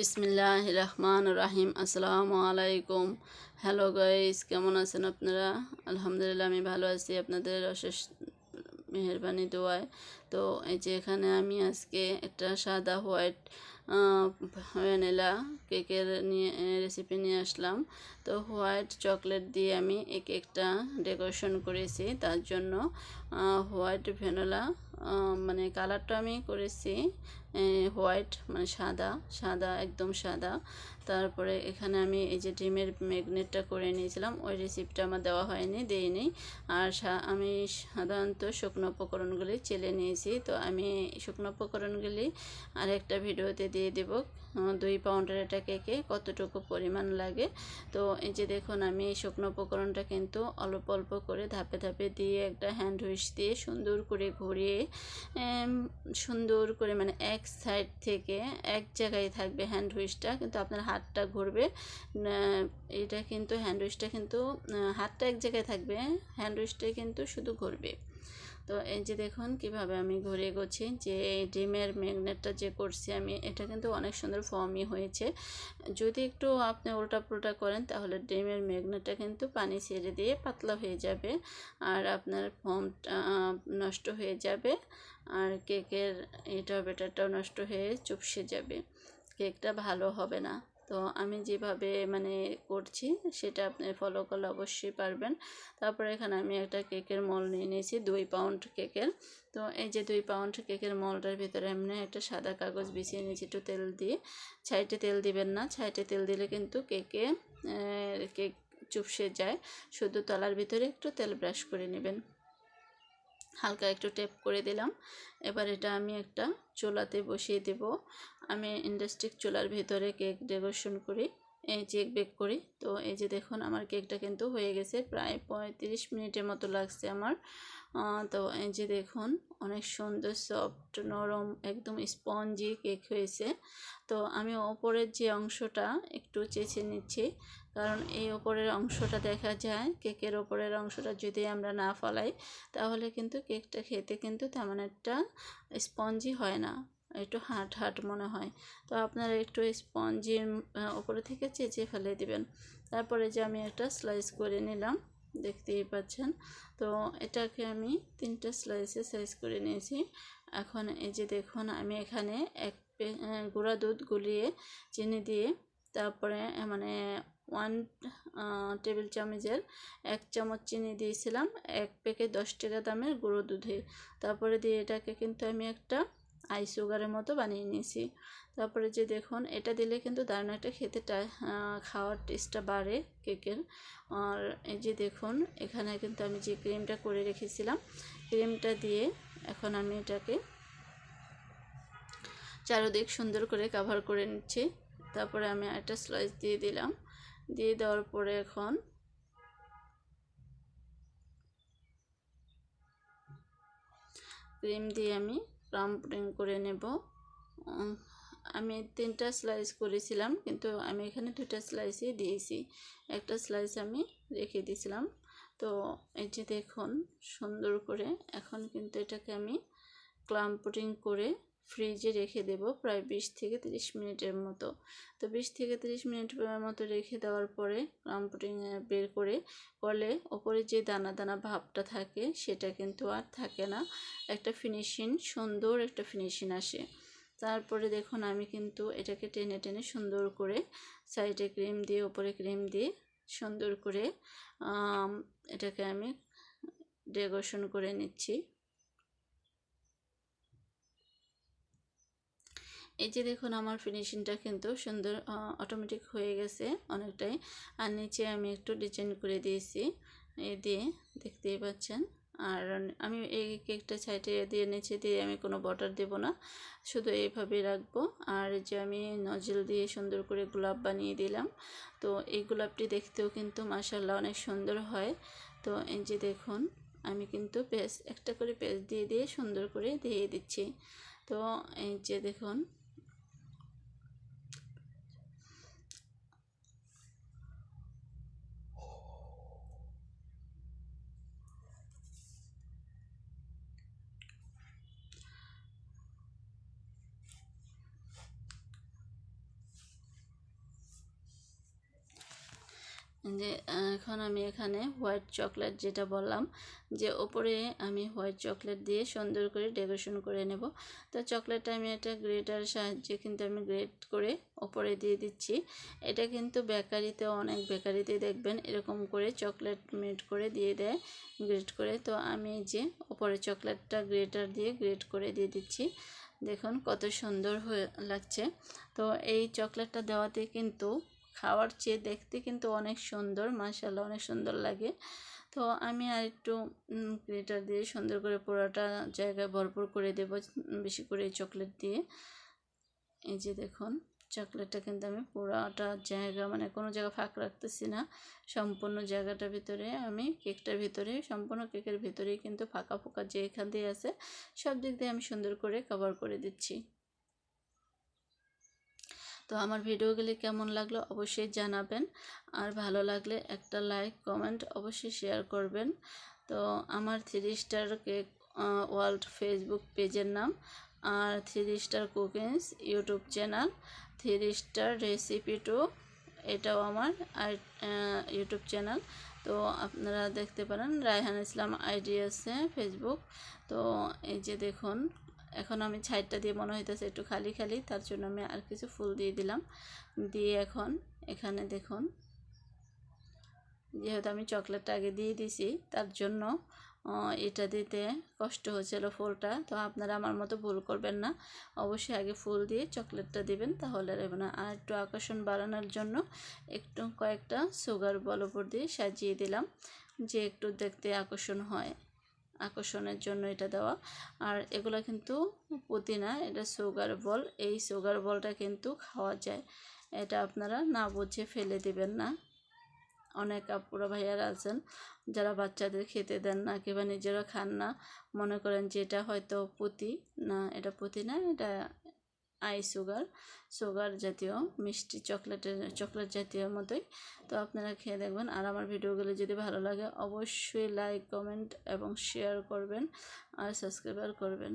বিসমিল্লাহ রহমান রাহিম আসসালামু আলাইকুম হ্যালো গাইস, কেমন আছেন আপনারা? আলহামদুলিল্লাহ, আমি ভালো আছি। আপনাদের অশেষ মেহরবানি, দোয়ায়। তো এই যে এখানে আমি আজকে একটা সাদা হোয়াইট ভ্যানিলা কেকের নিয়ে রেসিপি নিয়ে আসলাম। তো হোয়াইট চকলেট দিয়ে আমি এক একটা ডেকোরেশন করেছি। তার জন্য হোয়াইট ভ্যানিলা মানে কালারটা আমি করেছি হোয়াইট মানে সাদা সাদা, একদম সাদা। তারপরে এখানে আমি এই যে ডিমের ম্যাগনেটটা করে নিয়েছিলাম, ওই রেসিপিটা আমার দেওয়া হয়নি, দেইনি। আর আমি সাধারণত শুকনো উপকরণগুলি চেলে নিয়েছি, তো আমি শুকনো উপকরণগুলি আর একটা ভিডিওতে দিয়ে দেব। দুই পাউন্ডের এটা কেকে কতটুকু পরিমাণ লাগে। তো এই যে দেখুন, আমি এই শুকনো উপকরণটা কিন্তু অল্প অল্প করে ধাপে ধাপে দিয়ে একটা হ্যান্ড হুইস দিয়ে সুন্দর করে ঘুরিয়ে সুন্দর করে মানে এক সাইড থেকে এক জায়গায় থাকবে হ্যান্ড হুইসটা কিন্তু আপনার হাতটা ঘুরবে। এটা কিন্তু হ্যান্ড হুইসটা কিন্তু হাতটা এক জায়গায় থাকবে হ্যান্ড হুইচটা কিন্তু শুধু ঘুরবে। তো এই যে দেখুন কীভাবে আমি ঘুরে গেছি যে ডিমের ম্যাগনেটটা যে করছি আমি, এটা কিন্তু অনেক সুন্দর ফর্মই হয়েছে। যদি একটু আপনি উল্টা পুল্টা করেন তাহলে ডিমের ম্যাগনেটটা কিন্তু পানি ছেড়ে দিয়ে পাতলা হয়ে যাবে আর আপনার ফর্মটা নষ্ট হয়ে যাবে আর কেকের এটা বেটারটাও নষ্ট হয়ে চুপসে যাবে। কেকটা ভালো হবে না। তো আমি যেভাবে মানে করছি সেটা আপনি ফলো করলে অবশ্যই পারবেন। তারপরে এখানে আমি একটা কেকের মল নিয়ে নিয়েছি, দুই পাউন্ড কেকের। তো এই যে দুই পাউন্ড কেকের মলটার ভিতরে এমনি একটা সাদা কাগজ বিছিয়ে নিয়েছি, একটু তেল দিয়ে। ছাইটে তেল দিবেন না ছাইটে তেল দিলে কিন্তু কেকে কেক চুপসে যায়। শুধু তলার ভিতরে একটু তেল ব্রাশ করে নেবেন। হালকা একটু টেপ করে দিলাম। এবার এটা আমি একটা চোলাতে বসিয়ে দেব। আমি ইন্ডাস্ট্রিক চোলার ভেতরে কেক ডেকোরেশন করি। এই চেক বেক করি। তো এই যে দেখুন, আমার কেকটা কিন্তু হয়ে গেছে। প্রায় পঁয়ত্রিশ মিনিটের মতো লাগছে আমার। তো এই যে দেখুন, অনেক সুন্দর সফট নরম, একদম স্পঞ্জি কেক হয়েছে। তো আমি ওপরের যে অংশটা একটু চেঁচে নিচ্ছি। কারণ এই ওপরের অংশটা দেখা যায় কেকের ওপরের অংশটা যদি আমরা না ফলাই, তাহলে কিন্তু কেকটা খেতে কিন্তু তেমন একটা স্পঞ্জি হয় না। একটু হাট হাট মনে হয়। তো আপনারা একটু স্পঞ্জির ওপরে থেকে চেঁচে ফেলে দিবেন। তারপরে যে আমি একটা স্লাইস করে নিলাম, দেখতেই পাচ্ছেন। তো এটাকে আমি তিনটা স্লাইসে সাইজ করে নিয়েছি। এখন এই যে দেখুন, আমি এখানে এক গুঁড়া দুধ গুলিয়ে চিনি দিয়ে তারপরে মানে ওয়ান টেবিল চামচের এক চামচ চিনি দিয়েছিলাম। এক প্যাকেট দশ টাকা দামের গুঁড়ো দুধে। তারপরে দিয়ে এটাকে কিন্তু আমি একটা আই সুগারের মতো বানিয়ে নিয়েছি। তারপরে যে দেখুন, এটা দিলে কিন্তু দারুণ একটা খেতে খাওয়ার টেস্টটা বাড়ে কেকের। আর এই যে দেখুন, এখানে কিন্তু আমি যে ক্রিমটা করে রেখেছিলাম ক্রিমটা দিয়ে এখন আমি এটাকে চারোদিক সুন্দর করে কাভার করে নিচ্ছি। তারপরে আমি একটা স্লাইস দিয়ে দিলাম। দিয়ে দেওয়ার পরে এখন ক্রিম দিয়ে আমি পুডিং করে নেব। আমি তিনটা স্লাইস করেছিলাম, কিন্তু আমি এখানে দুটা স্লাইসই দিয়েছি। একটা স্লাইস আমি রেখে দিয়েছিলাম। তো এই যে দেখুন, সুন্দর করে এখন কিন্তু এটাকে আমি ক্লাম পুডিং করে ফ্রিজে রেখে দেব প্রায় বিশ থেকে তিরিশ মিনিটের মতো। তো বিশ থেকে তিরিশ মিনিট মতো রেখে দেওয়ার পরে ক্লাম পুডিং বের করে করলে ওপরে যে দানা দানা ভাবটা থাকে সেটা কিন্তু আর থাকে না। একটা ফিনিশিং সুন্দর একটা ফিনিশিং আসে। তারপরে দেখুন আমি কিন্তু এটাকে টেনে টেনে সুন্দর করে সাইডে ক্রিম দিয়ে, ওপরে ক্রিম দিয়ে সুন্দর করে এটাকে আমি ডেকোরেশন করে নিচ্ছি। এই যে দেখুন, আমার ফিনিশিংটা কিন্তু সুন্দর অটোমেটিক হয়ে গেছে অনেকটাই। আর নিচে আমি একটু ডিজাইন করে দিয়েছি, এ দিয়ে দেখতেই পাচ্ছেন। আর আমি এই কেকটা সাইডে দিয়ে, নিচে দিয়ে আমি কোনো বটার দেব না, শুধু এইভাবেই রাখব। আর যে আমি নজল দিয়ে সুন্দর করে গোলাপ বানিয়ে দিলাম। তো এই গোলাপটি দেখতেও কিন্তু মাসাল্লাহ অনেক সুন্দর হয়। তো এই যে দেখুন, আমি কিন্তু পেস্ট, একটা করে পেস্ট দিয়ে দিয়ে সুন্দর করে দিয়ে দিচ্ছি। তো এই যে দেখুন যে এখন আমি এখানে হোয়াইট চকলেট যেটা বললাম, যে ওপরে আমি হোয়াইট চকলেট দিয়ে সুন্দর করে ডেকোরেশন করে নেব। তো চকলেটটা আমি একটা গ্রেটার সাহায্যে কিন্তু আমি গ্রেট করে ওপরে দিয়ে দিচ্ছি। এটা কিন্তু বেকারিতে, অনেক বেকারিতে দেখবেন এরকম করে চকলেট মেট করে দিয়ে দেয়, গ্রেট করে। তো আমি যে ওপরে চকলেটটা গ্রেটার দিয়ে গ্রেট করে দিয়ে দিচ্ছি। দেখুন কত সুন্দর হয়ে লাগছে। তো এই চকলেটটা দেওয়াতে কিন্তু খাওয়ার চেয়ে দেখতে কিন্তু অনেক সুন্দর মাশাল্লাহ অনেক সুন্দর লাগে। তো আমি আর একটু গ্রেটার দিয়ে সুন্দর করে পুরোটা জায়গায় ভরপুর করে দেব বেশি করে চকলেট দিয়ে। এই যে দেখুন, চকলেটটা কিন্তু আমি পুরোটা জায়গা মানে কোনো জায়গা ফাঁক রাখতেছি না। সম্পূর্ণ জায়গাটার ভিতরে আমি কেকটার ভিতরে, সম্পূর্ণ কেকের ভিতরেই কিন্তু ফাঁকা ফাঁকা যে এখান দিয়ে আছে, সব দিক দিয়ে আমি সুন্দর করে কভার করে দিচ্ছি। তো আমার ভিডিওগুলি কেমন লাগল অবশ্যই জানাবেন। আর ভালো লাগলে একটা লাইক, কমেন্ট অবশ্যই শেয়ার করবেন। তো আমার three star cake world Facebook পেজের নাম আর three star cookings YouTube channel three star recipe two এটাও আমার ইউটিউব চ্যানেল তো আপনারা দেখতে পারেন রায়হান ইসলাম আইডি আছে ফেসবুক তো এই যে দেখুন এখন আমি ছাইডটা দিয়ে মনে হইতেছে একটু খালি খালি, তার জন্য আমি আর কিছু ফুল দিয়ে দিলাম। দিয়ে এখন এখানে দেখুন, যেহেতু আমি চকলেটটা আগে দিয়ে দিছি, তার জন্য এটা দিতে কষ্ট হচ্ছিল ফুলটা। তো আপনারা আমার মতো ভুল করবেন না, অবশ্যই আগে ফুল দিয়ে চকলেটটা দিবেন, তাহলে দেবে না। আর একটু আকর্ষণ বাড়ানোর জন্য একটু কয়েকটা সুগার বল উপর দিয়ে সাজিয়ে দিলাম, যে একটু দেখতে আকর্ষণ হয়। আকর্ষণের জন্য এটা দেওয়া। আর এগুলো কিন্তু পুদিনা, এটা সুগার বল এই সুগার বলটা কিন্তু খাওয়া যায়। এটা আপনারা না বুঝে ফেলে দিবেন না। অনেক আপুরা ভাইয়ারা আছেন, যারা বাচ্চাদের খেতে দেন না, কিংবা নিজেরা খান না। মনে করেন যে এটা হয়তো পুতি, না, এটা পুতি না, এটা আই সুগার সুগার জাতীয়, মিষ্টি চকলেটের, চকলেট জাতীয় মতোই। তো আপনারা খেয়ে দেখবেন। আর আমার ভিডিওগুলো যদি ভালো লাগে, অবশ্যই লাইক কমেন্ট এবং শেয়ার করবেন আর সাবস্ক্রাইবার করবেন।